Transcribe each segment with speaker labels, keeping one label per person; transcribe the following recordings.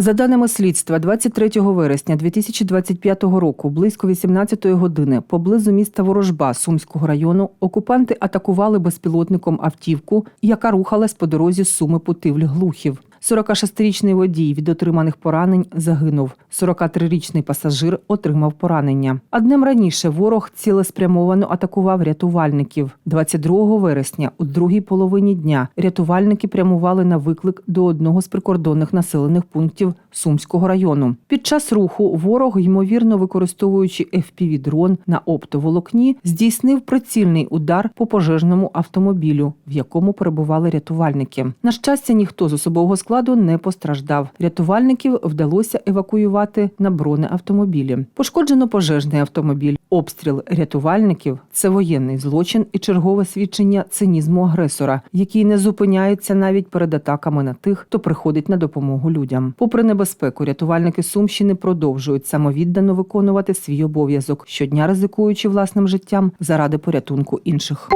Speaker 1: За даними слідства, 23 вересня 2025 року, близько 18-ї години, поблизу міста Ворожба Сумського району, окупанти атакували безпілотником автівку, яка рухалась по дорозі Суми Путивль Глухів. 46-річний водій від отриманих поранень загинув. 43-річний пасажир отримав поранення. А днем раніше ворог цілеспрямовано атакував рятувальників. 22 вересня, у другій половині дня, рятувальники прямували на виклик до одного з прикордонних населених пунктів Сумського району. Під час руху ворог, ймовірно використовуючи FPV-дрон на оптоволокні, здійснив прицільний удар по пожежному автомобілю, в якому перебували рятувальники. На щастя, ніхто з особового складу не постраждав. Рятувальників вдалося евакуювати на бронеавтомобілі. Пошкоджено пожежний автомобіль. Обстріл рятувальників це воєнний злочин і чергове свідчення цинізму агресора, який не зупиняється навіть перед атаками на тих, хто приходить на допомогу людям. Попри небезпеку, рятувальники Сумщини продовжують самовіддано виконувати свій обов'язок, щодня ризикуючи власним життям заради порятунку інших.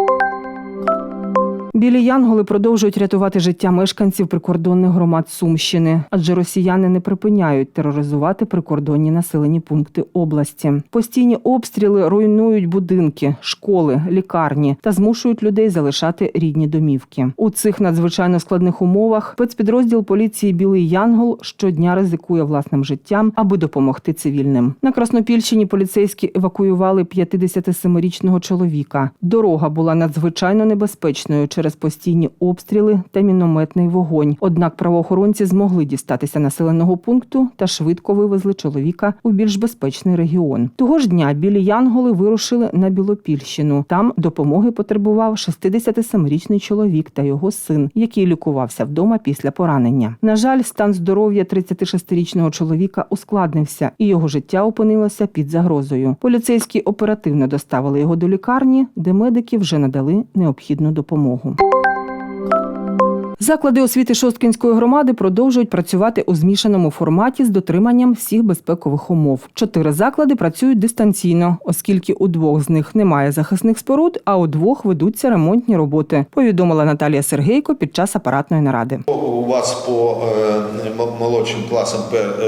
Speaker 1: Білі янголи продовжують рятувати життя мешканців прикордонних громад Сумщини, адже росіяни не припиняють тероризувати прикордонні населені пункти області. Постійні обстріли руйнують будинки, школи, лікарні та змушують людей залишати рідні домівки. У цих надзвичайно складних умовах спецпідрозділ поліції Білий Янгол щодня ризикує власним життям, аби допомогти цивільним. На Краснопільщині поліцейські евакуювали 57-річного чоловіка. Дорога була надзвичайно небезпечною через постійні обстріли та мінометний вогонь. Однак правоохоронці змогли дістатися населеного пункту та швидко вивезли чоловіка у більш безпечний регіон. Того ж дня білі янголи вирушили на Білопільщину. Там допомоги потребував 67-річний чоловік та його син, який лікувався вдома після поранення. На жаль, стан здоров'я 36-річного чоловіка ускладнився, і його життя опинилося під загрозою. Поліцейські оперативно доставили його до лікарні, де медики вже надали необхідну допомогу. Заклади освіти Шосткінської громади продовжують працювати у змішаному форматі з дотриманням всіх безпекових умов. Чотири заклади працюють дистанційно, оскільки у двох з них немає захисних споруд, а у двох ведуться ремонтні роботи. Повідомила Наталія Сергейко під час апаратної наради.
Speaker 2: У вас по е, молодшим класам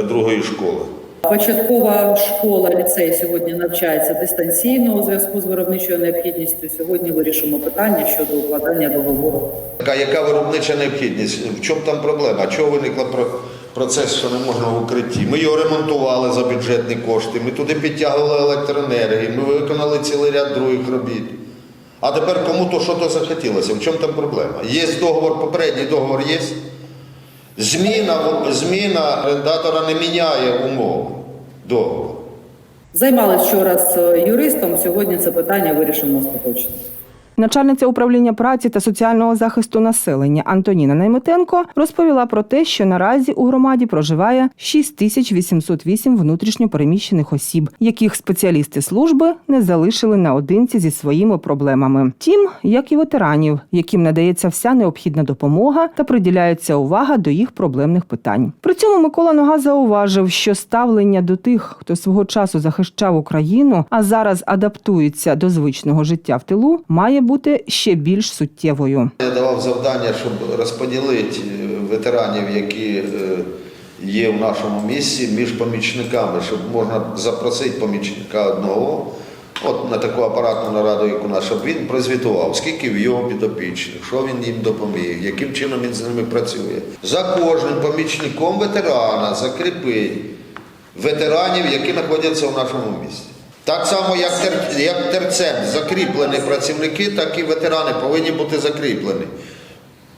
Speaker 2: другої школи.
Speaker 3: Початкова школа, ліцей сьогодні навчається дистанційно у зв'язку з виробничою необхідністю. Сьогодні вирішимо питання щодо укладання договору.
Speaker 2: Яка, яка виробнича необхідність? В чому там проблема? Чого виникла про процес, що не можна в укритті? Ми його ремонтували за бюджетні кошти, ми туди підтягували електроенергію, ми виконали цілий ряд других робіт. А тепер кому то що то захотілося? В чому там проблема? Є договор, попередній договор є. Зміна, зміна орендатора не міняє умов договору.
Speaker 3: Займалися вчора з е, юристом. Сьогодні це питання вирішимо остаточно.
Speaker 1: Начальниця управління праці та соціального захисту населення Антоніна Найметенко розповіла про те, що наразі у громаді проживає 6808 внутрішньо переміщених осіб, яких спеціалісти служби не залишили наодинці зі своїми проблемами. Тім, як і ветеранів, яким надається вся необхідна допомога та приділяється увага до їх проблемних питань. При цьому Микола Нога зауважив, що ставлення до тих, хто свого часу захищав Україну, а зараз адаптується до звичного життя в тилу, має бути ще більш суттєвою.
Speaker 2: Я давав завдання, щоб розподілити е, ветеранів, які е, є в нашому місці, між помічниками, щоб можна запросити помічника одного, от на таку апаратну нараду, як у нас, щоб він прозвітував, скільки в його підопічних, що він їм допоміг, яким чином він з ними працює. За кожним помічником ветерана закріпить ветеранів, які знаходяться в нашому місті. Так само, як, тер, як терцем закріплені працівники, так і ветерани повинні бути закріплені.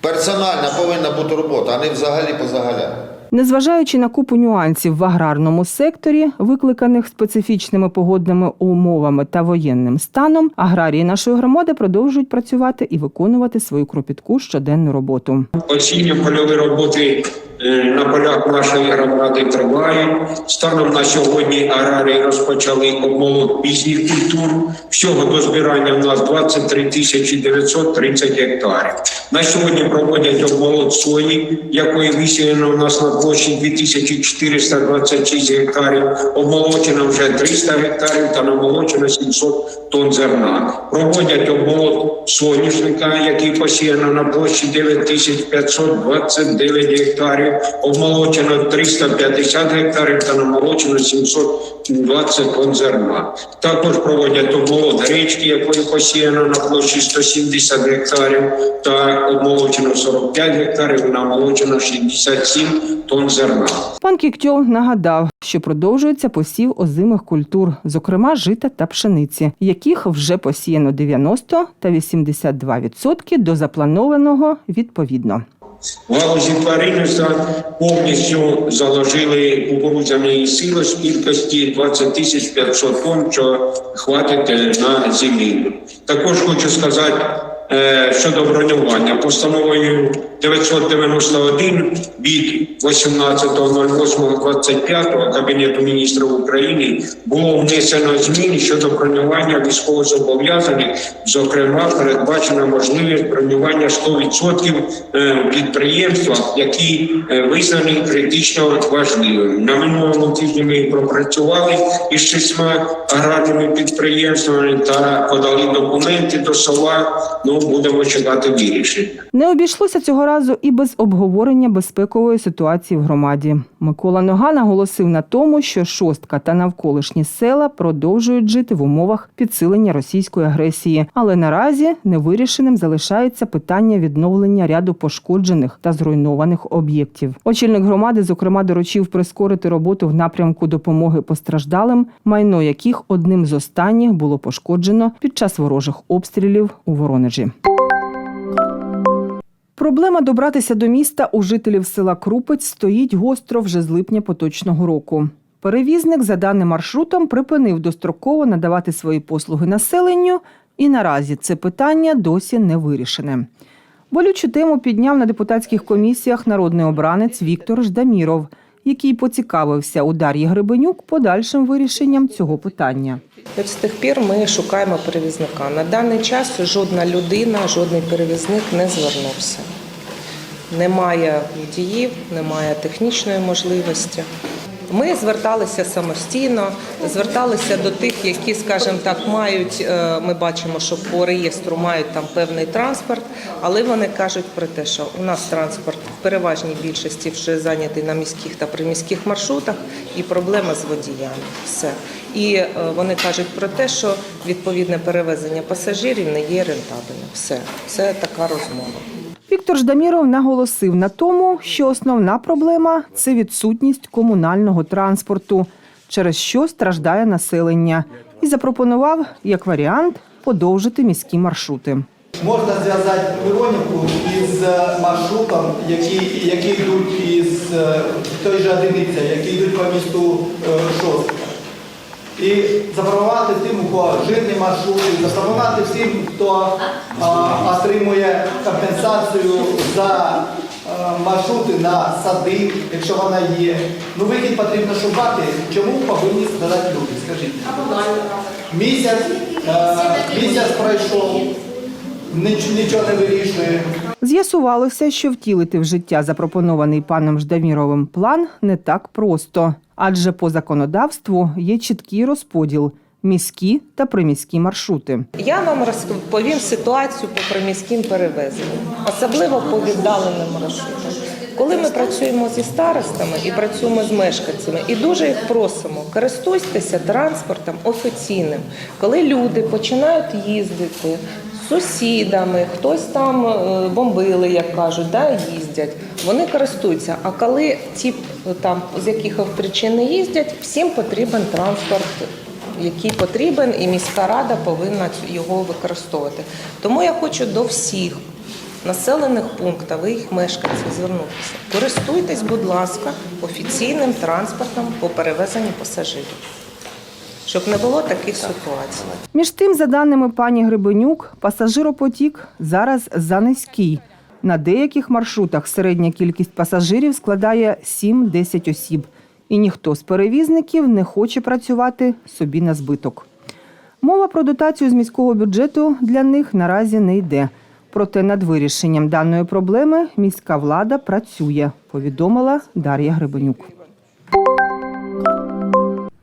Speaker 2: Персональна повинна бути робота, а не взагалі позагаля.
Speaker 1: Незважаючи на купу нюансів в аграрному секторі, викликаних специфічними погодними умовами та воєнним станом, аграрії нашої громади продовжують працювати і виконувати свою кропітку щоденну роботу.
Speaker 4: Осінньо польові роботи на полях нашої громади тривають. Станом на сьогодні аграрії розпочали обмолот пізніх культур. Всього до збирання в нас 23 тисячі 930 гектарів. На сьогодні проводять обмолот сої, якої висіяно в нас на площі 2426 гектарів. Обмолочено вже 300 гектарів та намолочено 700 тонн зерна. Проводять обмолот соняшника, який посіяно на площі 9529 гектарів. Гектарів, обмолочено 350 гектарів та намолочено 720 тонн зерна. Також проводять обмолот гречки, якої посіяно на площі 170 гектарів, та обмолочено 45 гектарів, і намолочено 67 тонн зерна.
Speaker 1: Пан Кіктьол нагадав, що продовжується посів озимих культур, зокрема жита та пшениці, яких вже посіяно 90 та 82% до запланованого відповідно.
Speaker 4: В галузі тваринництва повністю заложили кукурудзяної сили з кількості 20 тисяч 500 тонн, що хватить е, на зимівлю. Також хочу сказати е, щодо бронювання. Постановою 991 від 18.08.25 Кабінету міністрів України було внесено зміни щодо бронювання військовозобов'язаних. Зокрема, передбачена можливість бронювання 100% е, в підприємствах, які е, визнані критично важливими. На минулому тижні ми пропрацювали із шістьма аграрними підприємствами та подали документи до СОВА. Ну будемо чекати вирішення.
Speaker 1: Не обійшлося цього разу і без обговорення безпекової ситуації в громаді. Микола Нога наголосив на тому, що шостка та навколишні села продовжують жити в умовах підсилення російської агресії, але наразі невирішеним залишається питання відновлення ряду пошкоджених та зруйнованих об'єктів. Очільник громади, зокрема, доручив прискорити роботу в напрямку допомоги постраждалим, майно яких одним з останніх було пошкоджено під час ворожих обстрілів у Воронежі. Проблема добратися до міста у жителів села Крупець стоїть гостро вже з липня поточного року. Перевізник за даним маршрутом припинив достроково надавати свої послуги населенню, і наразі це питання досі не вирішене. Болючу тему підняв на депутатських комісіях народний обранець Віктор Ждаміров, який поцікавився у Дар'ї Гребенюк подальшим вирішенням цього питання.
Speaker 5: З тих пір ми шукаємо перевізника. На даний час жодна людина, жодний перевізник не звернувся. Немає водіїв, немає технічної можливості. Ми зверталися самостійно, зверталися до тих, які, скажімо так, мають. е, Ми бачимо, що по реєстру мають там певний транспорт, але вони кажуть про те, що у нас транспорт переважній більшості вже зайнятий на міських та приміських маршрутах, і проблема з водіями. Все. І е, вони кажуть про те, що відповідне перевезення пасажирів не є рентабельним. Все, це така розмова.
Speaker 1: Віктор Ждаміров наголосив на тому, що основна проблема це відсутність комунального транспорту, через що страждає населення, і запропонував як варіант подовжити міські маршрути.
Speaker 6: Можна зв'язати Миронівку із е, маршрутом, які, які йдуть із е, той же одиниця, які йдуть по місту е, Шостка. І запропонувати тим, у кого жирні маршрути, запропонувати всім, хто а, отримує компенсацію за маршрути на сади, якщо вона є. Ну вихід потрібно шукати. Чому повинні страдати люди? Скажіть. Місяць, місяць пройшов, нічого не вирішує.
Speaker 1: З'ясувалося, що втілити в життя запропонований паном Ждаміровим план не так просто, адже по законодавству є чіткий розподіл міські та приміські маршрути.
Speaker 5: Я вам розповім ситуацію по приміським перевезенням, особливо по віддаленим маршрутам. Коли ми працюємо зі старостами і працюємо з мешканцями, і дуже їх просимо, користуйтеся транспортом офіційним. Коли люди починають їздити сусідами, хтось там е, бомбили, як кажуть, да, їздять, вони користуються. А коли ті е, там з яких причин не їздять, всім потрібен транспорт який потрібен, і міська рада повинна його використовувати. Тому я хочу до всіх населених пунктів і їх мешканців звернутися. Користуйтесь, будь ласка, офіційним транспортом по перевезенню пасажирів, щоб не було таких ситуацій.
Speaker 1: Між тим, за даними пані Гребенюк, пасажиропотік зараз занизький. На деяких маршрутах середня кількість пасажирів складає 7-10 осіб, і ніхто з перевізників не хоче працювати собі на збиток. Мова про дотацію з міського бюджету для них наразі не йде. Проте над вирішенням даної проблеми міська влада працює, повідомила Дар'я Гребенюк.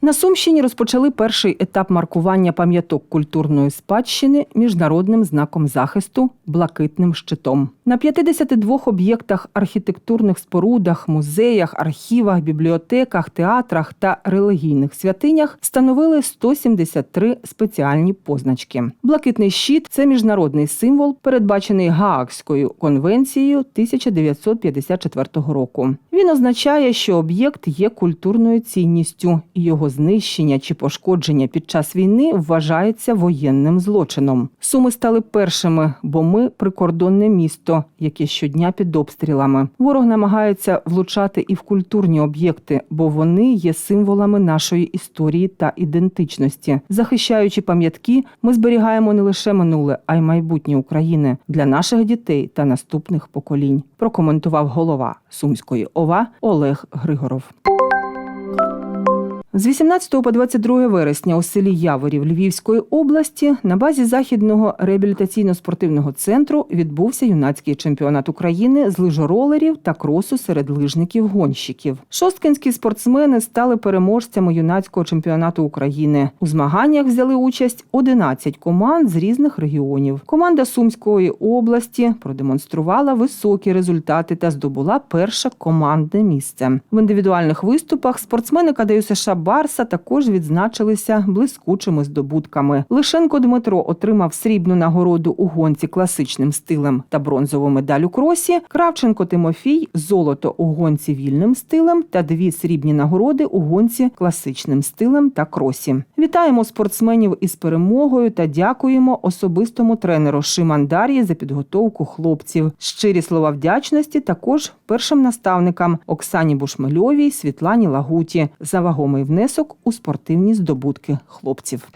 Speaker 1: На Сумщині розпочали перший етап маркування пам'яток культурної спадщини міжнародним знаком захисту блакитним щитом. На 52 об'єктах, архітектурних спорудах, музеях, архівах, бібліотеках, театрах та релігійних святинях встановили 173 спеціальні позначки. Блакитний щит це міжнародний символ, передбачений Гаагською конвенцією 1954 року. Він означає, що об'єкт є культурною цінністю, і його знищення чи пошкодження під час війни вважається воєнним злочином. Суми стали першими, бо ми прикордонне місто, яке щодня під обстрілами. Ворог намагається влучати і в культурні об'єкти, бо вони є символами нашої історії та ідентичності. Захищаючи пам'ятки, ми зберігаємо не лише минуле, а й майбутнє України для наших дітей та наступних поколінь. Прокоментував голова Сумської ОВА Олег Григоров. З 18 по 22 вересня у селі Яворів Львівської області на базі західного реабілітаційно-спортивного центру відбувся юнацький чемпіонат України з лижоролерів та кросу серед лижників-гонщиків. Шосткинські спортсмени стали переможцями юнацького чемпіонату України. У змаганнях взяли участь 11 команд з різних регіонів. Команда Сумської області продемонструвала високі результати та здобула перше командне місце. В індивідуальних виступах спортсмени КДЮ США Барса також відзначилися блискучими здобутками. Лишенко Дмитро отримав срібну нагороду у гонці класичним стилем та бронзову медаль у кросі. Кравченко Тимофій золото у гонці вільним стилем та дві срібні нагороди у гонці класичним стилем та кросі. Вітаємо спортсменів із перемогою та дякуємо особистому тренеру Шимандарії за підготовку хлопців. Щирі слова вдячності також першим наставникам Оксані Бушмельовій, Світлані Лагуті за вагомий внесок у спортивні здобутки хлопців.